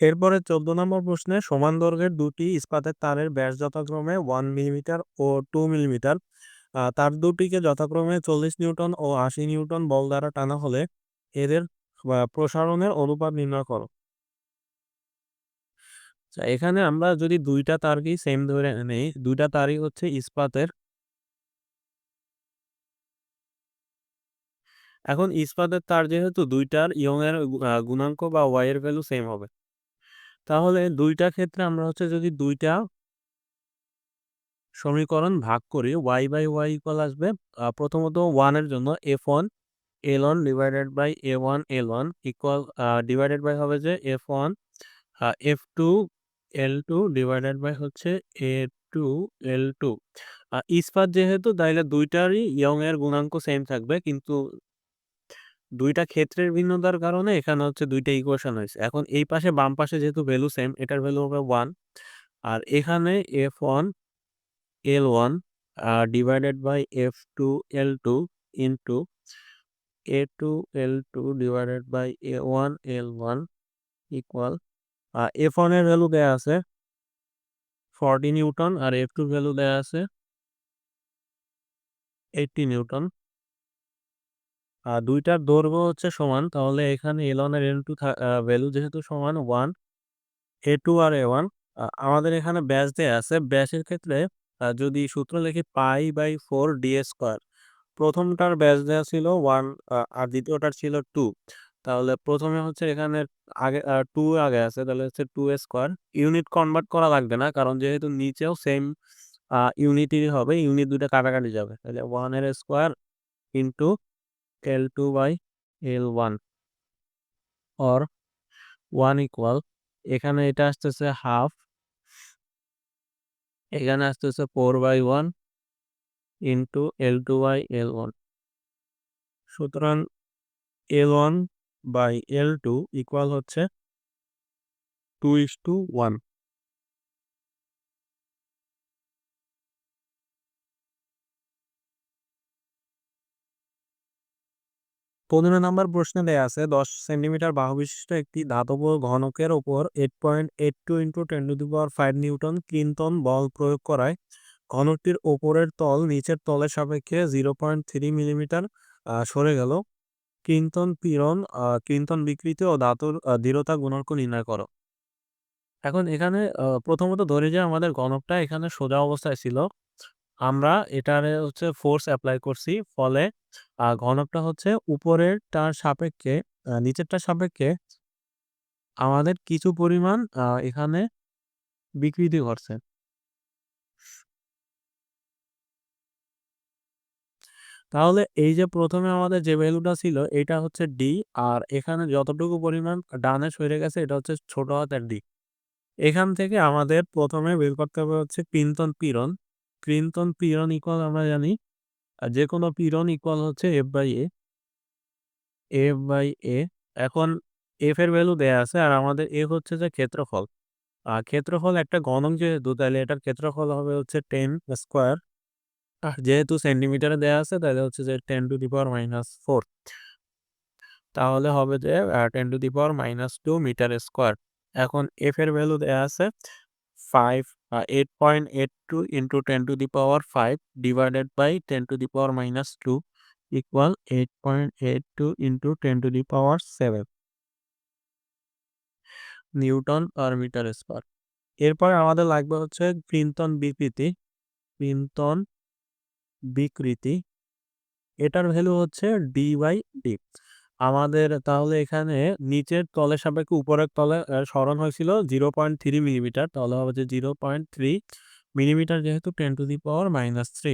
এরপরে ১৪ নম্বর প্রশ্নে সমান দৈর্ঘ্যের দুটি ইস্পাতের তারের ব্যাস যথাক্রমে ওয়ান মিলিমিটার ও টু মিলিমিটার তার দুটিকে যথাক্রমে ৪০ নিউটন ও ৮০ নিউটন বল দ্বারা টানা হলে এদের প্রসারণের অনুপাত নির্ণয় করো। আচ্ছা এখানে আমরা যদি ২ টা তারকেই সেম ধরে নেই, দুইটা তারই হচ্ছে ইস্পাতের এখন ইস্পাতের তার যেহেতু ২ টার ইয়ং এর গুণাঙ্ক বা ওয়াই এর ভ্যালু সেম হবে। তাহলে দুইটা ক্ষেত্রে আমরা হচ্ছে যদি দুইটা সমীকরণ ভাগ করি ওয়াই বাই ওয়াই ইকুয়াল আসবে প্রথমত 1 এর জন্য f1 L1 divided by a1 L1 equal uh divided by হবে যে F one F two L two divided by হচ্ছে a2 L2 আ, ইস্পাত যেহেতু তাইলে ২ টারই ইয়ং এর গুণাঙ্ক সেম থাকবে, কিন্তু ২ টা ক্ষেত্রের ভিন্নতার কারণে এখানে হচ্ছে দুইটা ইকুয়েশন হয়েছে এখন এই পাশে বাম পাশে যেহেতু ভ্যালু সেম এটার ভ্যালু হবে ওয়ান আর এখানে f1 L1 uh divided by F two L two into A two L two divided by a1 L1 equal uh f1 এর ভ্যালু দেয়া আছে 40 নিউটন আর f2 এর ভ্যালু দেয়া আছে 80 নিউটন। আ ২ টার দৈর্ঘ্য হচ্ছে সমান তাহলে এখানে L1 আর L2 থা ভ্যালু যেহেতু সমান 1 A2 আর এ ওয়ান আমাদের এখানে ব্যাস দেয়া আছে। ব্যাসের ক্ষেত্রে যদি সূত্র লিখি pi by four D square, প্রথমটার ব্যাস দেওয়া ছিল ওয়ান আর দ্বিতীয়টার ছিল টু তাহলে প্রথমে হচ্ছে এখানে আগে টু আগে আছে, তাহলে হচ্ছে 2 স্কোয়ার ইউনিট কনভার্ট করা লাগবে না, কারণ যেহেতু নিচেও সেম আ ইউনিটই হবে ইউনিট ২ টা কাটাকাটি যাবে। তাহলে 1 এর square into L2 by L1 or 1 equal এখানে এটা আসতেছে হাফ এখানে আসতেছে 4 by 1 into L2 by L1 সুতরাং L1 বাই L2 ইকুয়াল হচ্ছে 2:1 ১৫ নম্বর প্রশ্নে দেয়া আছে ১০ সেন্টিমিটার বাহু বিশিষ্ট একটি ধাতব ঘনকের ওপর 8.82 point 10 two into ten to the power 5 newton কিনতন বল প্রয়োগ করায়, ঘনকটির ওপরের তল নিচের তলের সাপেক্ষে 0.3 মিলিমিটার আ সরে গেল। কিনতন পীড়ন কিনতন বিকৃতি ও ধাতুর দৃঢ়তা গুণাঙ্ক নির্ণয় করো। এখন এখানে প্রথমত ধরে যে আমাদের ঘনকটা এখানে সোজা অবস্থায় ছিল। আমরা এটারে হচ্ছে ফোর্স অ্যাপ্লাই করছি। ফলে ঘনকটা হচ্ছে উপরেরটার সাপেক্ষে নিচেরটার সাপেক্ষে আমাদের কিছু পরিমাণ, আ এখানে বিকৃতি ঘটছে। তাহলে এই যে প্রথমে আমাদের যে ভ্যালুটা ছিল, এটা হচ্ছে ডি আর এখানে যতটুকু পরিমাণ ডানে সরে গেছে, এটা হচ্ছে ছোট হাতের ডি। এখান থেকে আমাদের প্রথমে বের করতে হবে হচ্ছে ক্রিনতন পীড়ন। ক্রিনতন পীড়ন ইকুয়াল আমরা জানি। আ যেকোনো পীড়ন ইকুয়াল হচ্ছে F by A. F by A এখন এফ এর ভ্যালু দেয়া আছে আর আমাদের এ হচ্ছে যে ক্ষেত্রফল। আ ক্ষেত্রফল একটা ঘনক যেহেতু, তাহলে এটার ক্ষেত্রফল হবে হচ্ছে টেন স্কোয়ার। আর যেহেতু সেন্টিমিটারে দেয়া আছে, তাহলে হচ্ছে যে ten to the power minus four. তাহলে হবে যে 10 to the power minus two metre square. এখন এফ এর ভ্যালু দেয়া আছে 5 uh 8.82 into 10 to the power 5 divided by 10 to the power minus 2 equal 8.82 into 10 to the power 7 newton per metre. এরপর আমাদের লাগবে হচ্ছে ক্রিনতন বিকৃতি। ক্রিনতন বিকৃতি। এটার ভ্যালু হচ্ছে ডি বাই ডি। আমাদের তাহলে এখানে নিচের তলের সাপেক্ষে উপরের তলে, আ, সরণ হয়েছিল 0.3 মিলিমিটার তাহলে হবে যে 0.3 মিলিমিটার যেহেতু ten to the power minus three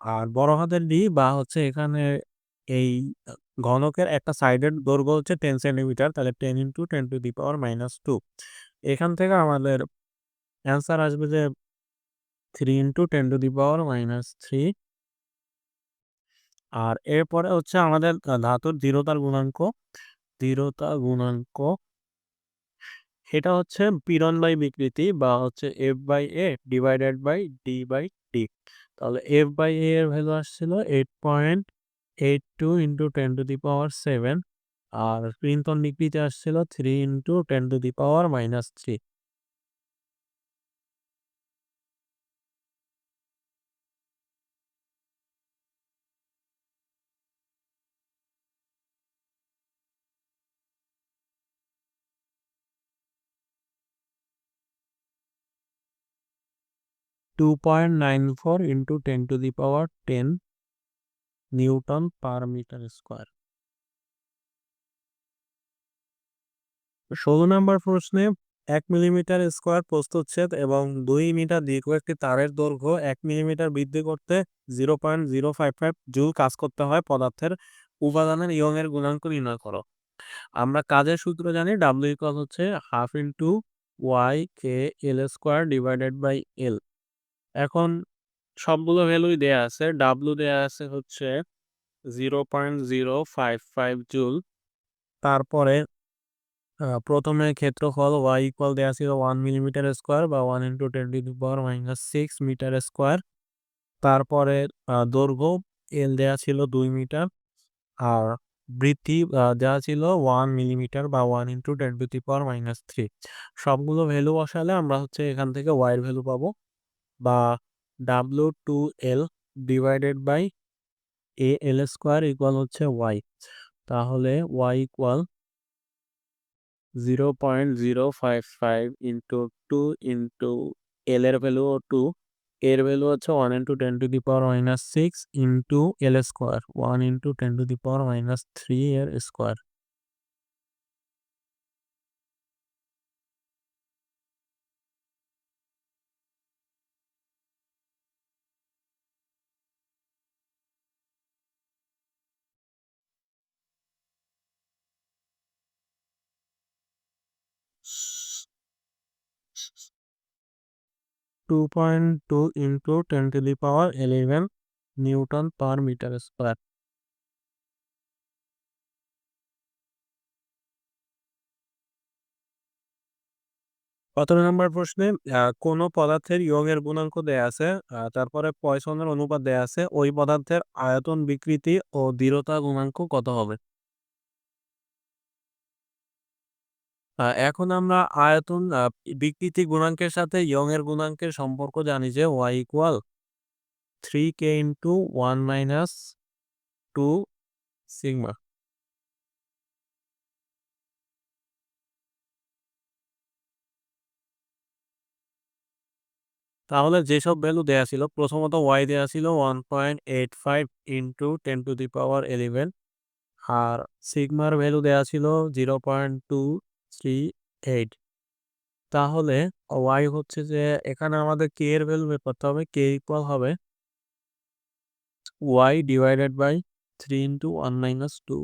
আর বড় হাতের ডি বা হচ্ছে এখানে এই ঘনকের একটা সাইডের দৈর্ঘ্য হচ্ছে টেন সেন্টিমিটার তাহলে 10 into 10 to the power minus two এখান থেকে আমাদের অ্যান্সার আসবে যে 3 into 10 to the power minus 3 আর এরপরে হচ্ছে আমাদের ধাতুর দৃঢ়তার গুণাঙ্ক। দৃঢ়তা গুণাঙ্ক এটা হচ্ছে পীড়ন বাই বিকৃতি বা হচ্ছে F by A divided by D by D. তাহলে এফ বাই এ এর ভ্যালু আসছিল eight point eight two into ten to the power seven আর ক্লিনটন ডিগ্রিতে আসছিল three into ten to the power minus three two point nine four into ten to the power ten newton per metre square ষোলো নম্বর প্রশ্নে এক millimetre square প্রস্তুচ্ছেদ এবং দুই metre দীর্ঘ একটি তারের দৈর্ঘ্য এক মিলিমিটার বৃদ্ধি করতে zero point zero five five joule কাজ করতে হয় পদার্থের উপাদানের ইয়ং এর গুণাঙ্ক নির্ণয় করো। আমরা কাজের সূত্র জানি ডাব্লিউ ইকুয়াল হচ্ছে half into Y K L square divided by L এখন সবগুলো ভ্যালুই দেয়া আছে। ডাব্লু দেয়া আছে হচ্ছে zero point zero five five joule তারপরে প্রথমে ক্ষেত্রফল ওয়াই ইকুয়াল দেওয়া ছিল ওয়ান মিলিমিটার স্কোয়ার বা one into ten to power minus six metre square তারপরে দৈর্ঘ্য এল দেওয়া ছিল দুই মিটার আর বৃদ্ধি দেওয়া ছিল ওয়ান মিলিমিটার বা one into ten to power minus three সবগুলো ভ্যালু বসালে আমরা হচ্ছে এখান থেকে ওয়াইয়ের ভ্যালু পাবো। বা W two L divided by A L square equal হচ্ছে ওয়াই তাহলে Y equal zero point zero five five into two into L এর ভ্যালু টু এর ভ্যালু হচ্ছে one into ten to the power minus six into L square one into ten to the power minus three এর square two point two into ten to the power eleven newton per metre square সতেরো নম্বর প্রশ্নে কোনো পদার্থের ইয়ংয়ের গুণাঙ্ক দেয়া আছে তারপরে পয়সনের অনুপাত দেয়া আছে, ওই পদার্থের আয়তন বিকৃতি ও দৃঢ়তা গুণাঙ্ক কত হবে? এখন আমরা আয়তন বিকৃতি গুণাঙ্কের সাথে ইয়ং এর গুণাঙ্কের সম্পর্ক জানি যে Y equal three K into one minus two sigma তাহলে যেসব ভ্যালু দেয়া ছিল, প্রথমত ওয়াই দেয়া ছিল one point eight five into ten to the power eleven আর সিগমার ভ্যালু দেয়া ছিল zero point two three eight তাহলে ওয়াই হচ্ছে যে এখানে আমাদের কে এর ভ্যালু বের করতে হবে কে ইকুয়াল হবে Y divided by three into one minus two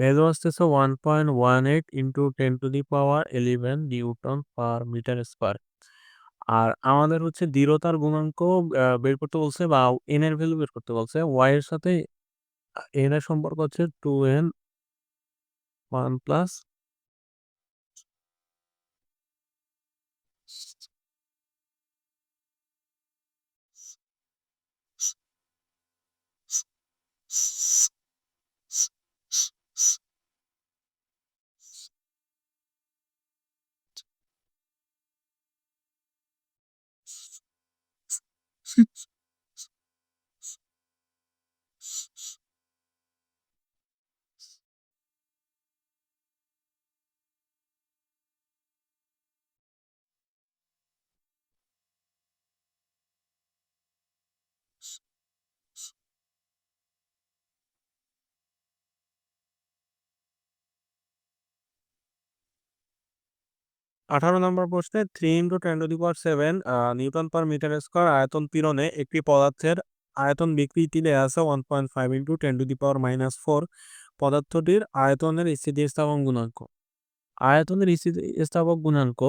value আসতেছে one point one eight into ten to the power eleven newton per metre square আর আমাদের হচ্ছে দৃঢ়তার গুণাঙ্ক বের করতে বলছে বা এন এর ভ্যালু বের করতে বলছে। ওয়াই এর সাথে এন এর সম্পর্ক হচ্ছে টু এন ওয়ান প্লাস Сыц. আঠারো নম্বর প্রশ্নে three into ten to the power seven newton per metre square আয়তন পীড়নে একটি পদার্থের আয়তন বিকৃতি দেওয়া আছে one point five into ten to the power minus four পদার্থটির আয়তনের স্থিতিস্থাপক গুণাঙ্ক। আয়তনের স্থিতিস্থাপক গুণাঙ্ক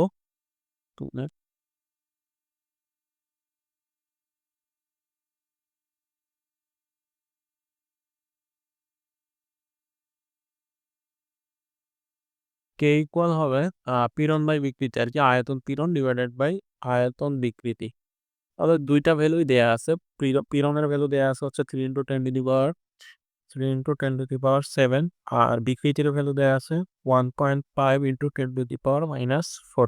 কে ইকুয়াল হবে? পিরন বাই বিকৃতি আর কি, আয়তন পিরন ডিভাইডেড বাই আয়তন বিকৃতি। তাহলে দুইটা ভ্যালুই দেয়া আছে পিরনের ভ্যালু দেয়া আছে হচ্ছে three into ten to the power three into ten to the power seven আর বিকৃতির ভ্যালু দেয়া আছে one point five into ten to the power minus four